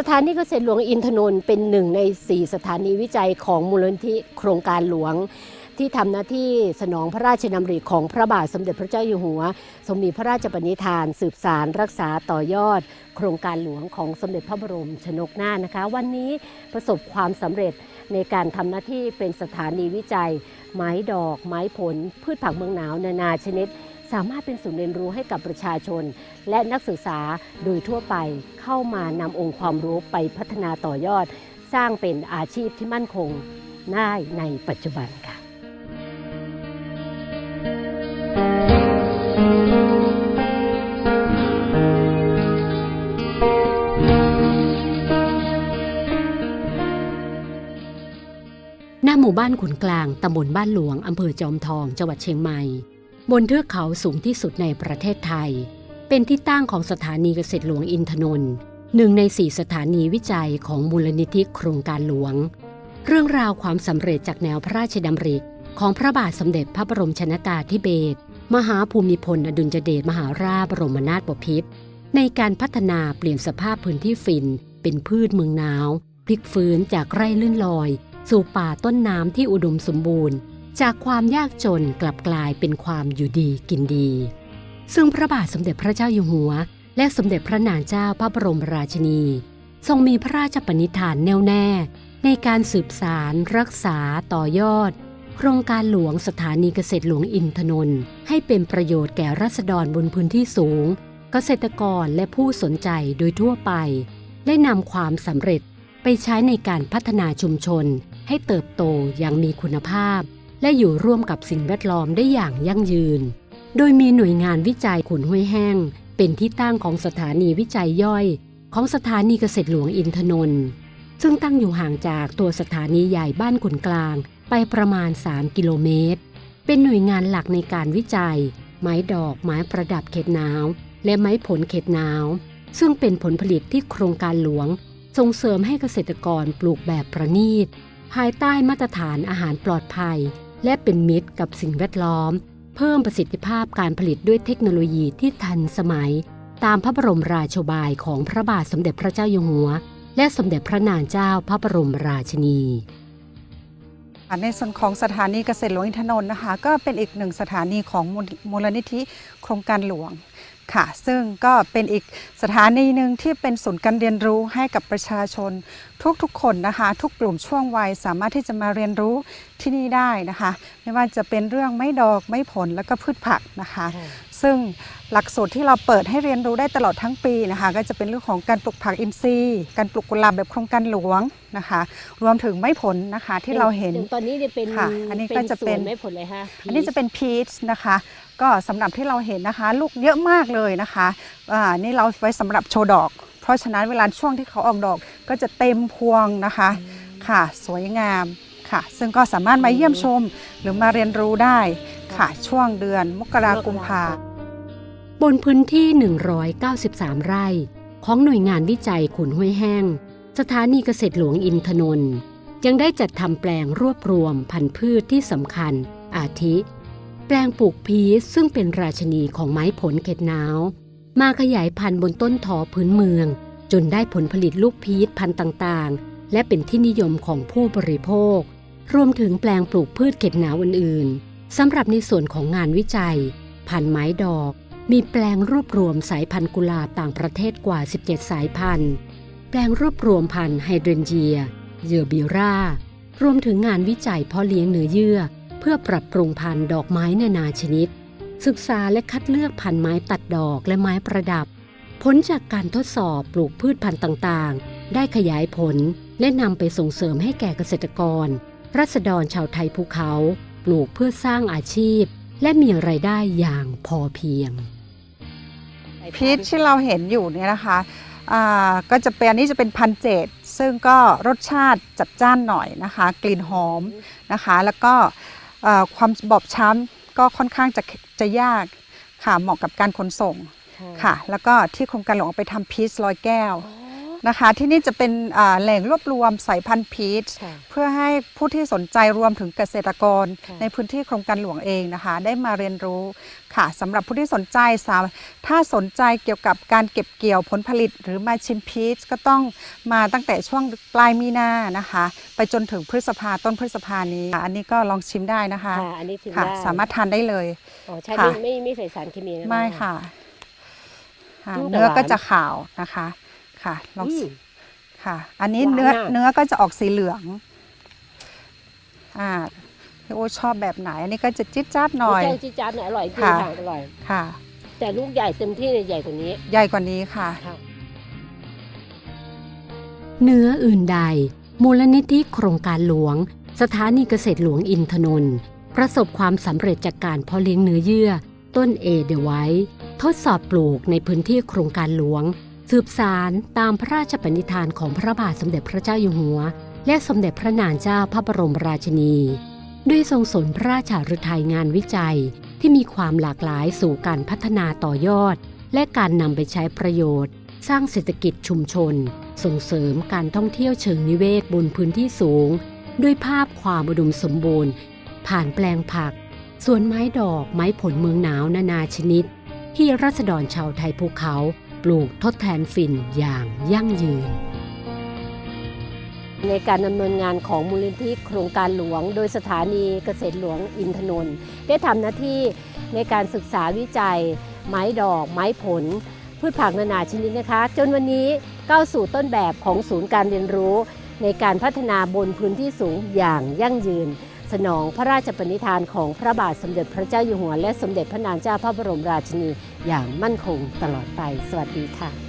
สถานีเกษตรหลวงอินทนนท์เป็นหนึ่งใน 4 สถานีวิจัยของมูลนิธิโครงการหลวง ที่ทำหน้าที่สนองพระราชดำริของพระบาทสมเด็จพระเจ้าอยู่หัวทรงมีพระราชปณิธาน สืบสารรักษาต่อยอด โครงการหลวงของสมเด็จพระบรมชนกนาถนะคะ วันนี้ประสบความสำเร็จในการทำหน้าที่เป็นสถานีวิจัย ไม้ดอก ไม้ผล พืชผักเมืองหนาวนานาชนิด สามารถเป็นศูนย์เรียนรู้ให้กับประชาชน และนักศึกษาโดยทั่วไปเข้ามานำองค์ความรู้ไปพัฒนาต่อยอด สร้างเป็นอาชีพที่มั่นคงได้ในปัจจุบันค่ะหน้าหมู่บ้านขุนกลาง ตำบลบ้านหลวง อำเภอจอมทอง จังหวัดเชียงใหม่ บนเทือกเขาสูงที่สุดในประเทศไทย เป็นที่ตั้งของสถานีเกษตรหลวงอินทนนท์หนึ่งในสี่สถานีวิจัยของมูลนิธิโครงการหลวง เรื่องราวความสำเร็จจากแนวพระราชดำริของพระบาทสมเด็จพระบรมชนากาธิเบศรมหาภูมิพลอดุลยเดชมหาราชบรมนาถบพิตรในการพัฒนาเปลี่ยนสภาพพื้นที่ฝิ่นเป็นพืชเมืองหนาว พลิกฟื้นจากไร่ลื่นลอย สู่ป่าต้นน้ำที่อุดมสมบูรณ์ จากความยากจนกลับกลายเป็นความอยู่ดีกินดี ซึ่งพระบาทสมเด็จพระเจ้าอยู่หัว และสมเด็จพระนางเจ้าพระบรมราชินี ทรงมีพระราชปณิธานแน่วแน่ ในการสืบสารรักษาต่อยอด โครงการหลวงสถานีเกษตรหลวงอินทนนท์ให้เป็นประโยชน์แก่รัษฎรบนพื้นที่สูง เกษตรกรและผู้สนใจโดยทั่วไป ได้นำความสำเร็จไปใช้ในการพัฒนาชุมชนให้เติบโตอย่างมีคุณภาพ และอยู่ร่วมกับสิ่งแวดล้อมได้อย่างยั่งยืน โดยมีหน่วยงานวิจัยขุนห้วยแห้ง เป็นที่ตั้งของสถานีวิจัยย่อย ของสถานีเกษตรหลวงอินทนนท์ซึ่งตั้งอยู่ห่างจากตัวสถานีใหญ่บ้านขุนกลางไปประมาณ 3 กิโลเมตร เป็นหน่วยงานหลักในการวิจัย ไม้ดอกไม้ประดับเขตหนาว และไม้ผลเขตหนาว ซึ่งเป็นผลผลิตที่โครงการหลวง ส่งเสริมให้เกษตรกรปลูกแบบประณีต ภายใต้มาตรฐานอาหารปลอดภัย และเป็นมิตรกับสิ่งแวดล้อม เพิ่มประสิทธิภาพการผลิตด้วยเทคโนโลยีที่ทันสมัย ตามพระบรมราโชบายของพระบาทสมเด็จพระเจ้าอยู่หัว และสมเด็จพระนางเจ้าพระบรมราชินีในส่วนของสถานีเกษตรหลวงอินทนนท์นะคะ ก็เป็นอีกหนึ่งสถานีของมูลมูลนิธิโครงการหลวง ค่ะ ซึ่งก็เป็นอีกสถานีหนึ่งที่เป็นศูนย์การเรียนรู้ให้กับประชาชน ทุกๆคนนะคะ ทุกกลุ่มช่วงวัยสามารถที่จะมาเรียนรู้ที่นี่ได้นะคะ ไม่ว่าจะเป็นเรื่องไม้ดอกไม้ผลแล้วก็พืชผักนะคะ ซึ่งหลักสูตรที่เราเปิดให้เรียนรู้ได้ตลอดทั้งปีนะคะ ก็จะเป็นเรื่องของการปลูกผักอินทรีย์ การปลูกกุหลาบแบบโครงการหลวงนะคะ รวมถึงไม้ผลนะคะที่เราเห็นตอนนี้เนี่ยเป็นค่ะ อันนี้ก็จะเป็นสวนไม่ผลเลยฮะอันนี้จะเป็นพีชนะคะ ก็สำหรับที่เราเห็นนะคะ ลูกเยอะมากเลยนะคะอ่านี่เราไว้สำหรับโชว์ดอก เพราะฉะนั้นเวลาช่วงที่เขาออกดอกก็จะเต็มพวงนะคะค่ะ สวยงามค่ะ ซึ่งก็สามารถมาเยี่ยมชมหรือมาเรียนรู้ได้ค่ะ ช่วงเดือนมกราคมพา บนพื้นที่ 193 ไร่ ของหน่วยงานวิจัยขุนห้วยแห้ง สถานีเกษตรหลวงอินทนนท์ยังได้จัดทำแปลงรวบรวมพันธุ์พืชที่สำคัญ อาทิ แปลงปลูกพีชซึ่งเป็นราชนีของไม้ผลเขตหนาว มาขยายพันธุ์บนต้นทอพื้นเมือง จนได้ผลผลิตลูกพีชพันธุ์ต่างๆ และเป็นที่นิยมของผู้บริโภค รวมถึงแปลงปลูกพืชเขตหนาวอื่นๆสำหรับในส่วนของงานวิจัย พันธุ์ไม้ดอก มีแปลงรวบรวมสายพันธุ์กุหลาบต่างประเทศกว่า 17 สายพันธุ์ แปลงรวบรวมพันธุ์ไฮเดรนเจีย เยอบิรารวมถึงงานวิจัยเพาะเลี้ยงเนื้อเยื่อ เพื่อปรับปรุงพันธุ์ดอกไม้นานาชนิด ศึกษาและคัดเลือกพันธุ์ไม้ตัดดอกและไม้ประดับ ผลจากการทดสอบปลูกพืชพันธุ์ต่างๆ ได้ขยายผลและนำไปส่งเสริมให้แก่เกษตรกร รัษฎรชาวไทยภูเขา ปลูกเพื่อสร้างอาชีพ และมีรายได้อย่างพอเพียง พีชที่เราเห็นอยู่เนี่ยนะคะอ่าก็จะเป็นอันนี้จะเป็นพันเจดซึ่งก็รสชาติจัดจ้านหน่อยนะคะ กลิ่นหอมนะคะ แล้วก็เอ่อความบอบช้ำก็ค่อนข้างจะจะยากค่ะเหมาะกับการขนส่งค่ะ แล้วก็ที่โครงการหลวงเอาไปทำพีชลอยแก้ว นะคะ ที่นี่จะเป็นอ่าแหล่งรวบรวมสายพันธุ์พีชค่ะเพื่อให้ผู้ที่สนใจรวมถึงเกษตรกรค่ะในพื้นที่โครงการหลวงเองนะคะ ได้มาเรียนรู้ค่ะสำหรับผู้ที่สนใจสามถ้าสนใจเกี่ยวกับการเก็บเกี่ยวผลผลิต หรือมาชิมพีชก็ต้องมาตั้งแต่ช่วงปลายมีนานะคะ ไปจนถึงพฤษภาต้นพฤษภานี้อันนี้ก็ลองชิมได้นะคะค่ะอันนี้ชิมค่ะได้สามารถทานได้เลยอ๋อใช่ค่ะไม่ไม่ไม่ใส่สารเคมีนะไม่ค่ะค่ะอืมแต่เนื้อหวานก็จะขาวนะคะ ค่ะลองอืชิมค่ะ อันนี้หวานเนื้อมากเนื้อก็จะออกสีเหลือง อ่าพี่โอชอบแบบไหน อันนี้ก็จะจิ๊ดจ๊าดหน่อยใช่จีดจานเนี่ยอร่อยจริงค่ะค่ะอร่อยค่ะ แต่ลูกใหญ่เต็มที่เลยใหญ่กว่านี้ ใหญ่กว่านี้ค่ะค่ะ เนื้ออื่นใด มูลนิธิโครงการหลวง สถานีเกษตรหลวงอินทนนท์ประสบความสำเร็จจากการเพาะเลี้ยงเนื้อเยื่อ ต้นเอเดไว้ ทดสอบปลูกในพื้นที่โครงการหลวง สืบสารตามพระราชปณิธานของพระบาทสมเด็จพระเจ้าอยู่หัว และสมเด็จพระนางเจ้าพระบรมราชินี ด้วยทรงสนพระราชาฤทัยงานวิจัยที่มีความหลากหลายสู่การพัฒนาต่อยอด และการนำไปใช้ประโยชน์ สร้างเศรษฐกิจชุมชน ส่งเสริมการท่องเที่ยวเชิงนิเวศบนพื้นที่สูง ด้วยภาพความอุดมสมบูรณ์ ผ่านแปลงผักสวนไม้ดอกไม้ผลเมืองหนาวนานาชนิด ที่รัษฎรชาวไทยภูเขา ปลูกทดแทนฝิ่นอย่างยั่งยืน ในการดำเนินงานของมูลนิธิโครงการหลวง โดยสถานีเกษตรหลวงอินทนนท์ได้ทำหน้าที่ในการศึกษาวิจัย ไม้ดอก ไม้ผล พืชผักนานาชนิดนะคะ จนวันนี้ก้าวสู่ต้นแบบของศูนย์การเรียนรู้ ในการพัฒนาบนพื้นที่สูงอย่างยั่งยืน สนองพระราชปณิธานของพระบาทสมเด็จพระเจ้าอยู่หัว และสมเด็จพระนางเจ้าพระบรมราชินีอย่างมั่นคงตลอดไป สวัสดีค่ะ